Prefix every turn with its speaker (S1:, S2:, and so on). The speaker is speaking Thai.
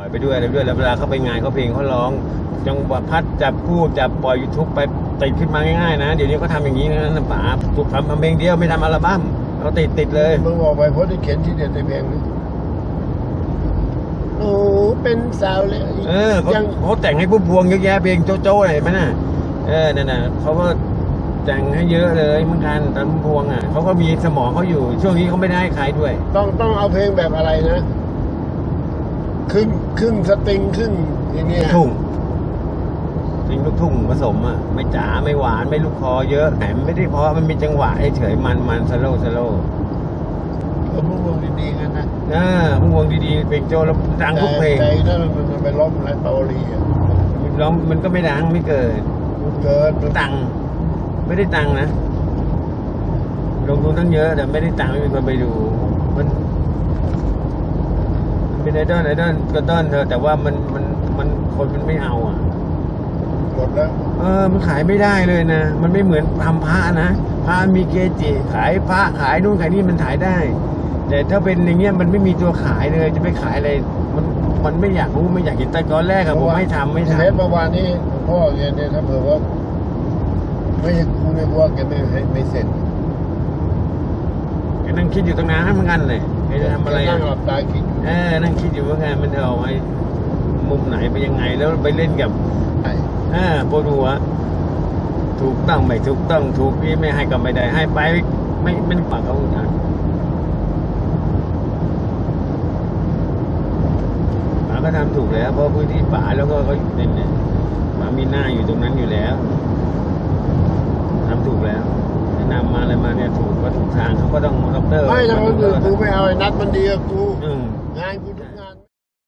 S1: ปล่อยไปด้วยอะไรไปด้วยแล้วเวลาเขาไปงานเขาเพลงเขาร้องจังหวะพัดจับคู่จับปล่อยยูทูบไปติดขึ้นมาง่ายๆนะ เดี๋ยวนี้เขาทำอย่างนี้นะนะป๋าถูกทำทำเพลงเดียวไม่ทำอัลบั้มเขาติดติดเลย
S2: มึงบอกไปเพราะที่เขียนที่เด็ดในเพลงนี้หนูเป็นสาวเลย
S1: เออเขา
S2: ยัง
S1: เขาแต่งให้ผู้พวงเยอะแยะเพลงโจโจ้อะไรเห็นไหมน่ะเออนั่นน่ะเขาก็แต่งให้เยอะเลยเหมือนกันตอนพุ่มพวงอะเขาก็มีสมองเขาอยู่ ช่วงนี้เขาไม่ได้ให้ใครด้วย
S2: ต้องต้องเอาเพลงแบบอะไรนะ ครึ่งครึ่งสตริงครึ่งอย่างเงี้ย
S1: ทุ่งเพลงลูกทุ่งผสมอะไม่จ๋าไม่หวานไม่ลูกคอเยอะแต่มันไม่ได้เพราะมันมีจังหวะเฉยๆมันมันสโลสโล
S2: ก็พวกมึงดีๆกันนะ
S1: อ่าพุ่มพวงดีๆเพลงโจแล้วดังทุกเพลง
S2: ใจนั่นมันมันไปล้มอะไรเปาลีอะ
S1: ร้องมันก็ไม่ดังไม่เกิด
S2: มันเกินมัน
S1: ตังค์ไม่ได้ตังค์นะลงทุนตั้งเยอะแต่ไม่ได้ตังค์ไม่มีคนไปดู มันมัน เป็นไอดอลไอดอลก็ต้นเธอะแต่ว่ามันมันมันคนมันไม่เอาอะ
S2: หมดแล้ว
S1: เออ มันขายไม่ได้เลยนะ มันไม่เหมือนทำพระนะ พระมีเกจิขายพระขายนู่นขายนี่มันขายได้ แต่ถ้าเป็นอย่างเงี้ยมันไม่มีตัวขายเลย จะไปขายอะไร มันมันไม่อยากรู้ไม่อยากเห็นแต่ตอนแรกอะผมไม่ทำไม่ท
S2: เทปเมื่อวานนี้หลวงพ่อแกเนี่ยถ้าเผื่อว่า ไม่กูไม่กลัวแกไม่ให้ไม่เสร็จำ
S1: แกนั่งคิดอยู่ตั้งนานเหมือนกันเลย แกจะทำอะไร
S2: นั่
S1: อะ
S2: งหลับตาคิดอยู่
S1: เออนั่งคิดอยู่ว่าไงมันจะเอาไอ้มุมไหนไปยังไงแล้วไปเล่นกับ
S2: ไอ้
S1: อ่าปวดหัวถูกต้องไม่ถูกต้องถูกนี่ไม่ให้ก็ไม่ได้ให้ไปไม่ไม่ปากเขาทางป๋าก็ทำถูกแล้ว เพราะพื้นที่ป๋าแล้วก็เขาเป็นเนี่ยป๋ามีหน้าอยู่ตรงนั้นอยู่แล้วทำถูกแล้ว กก็ถูกทางเขาก็ต้องด็อกเตอร์
S2: ไม่นะคนอื่นกูไม่เอาไอ้นัดมันดีกับกู
S1: อืม
S2: งานกู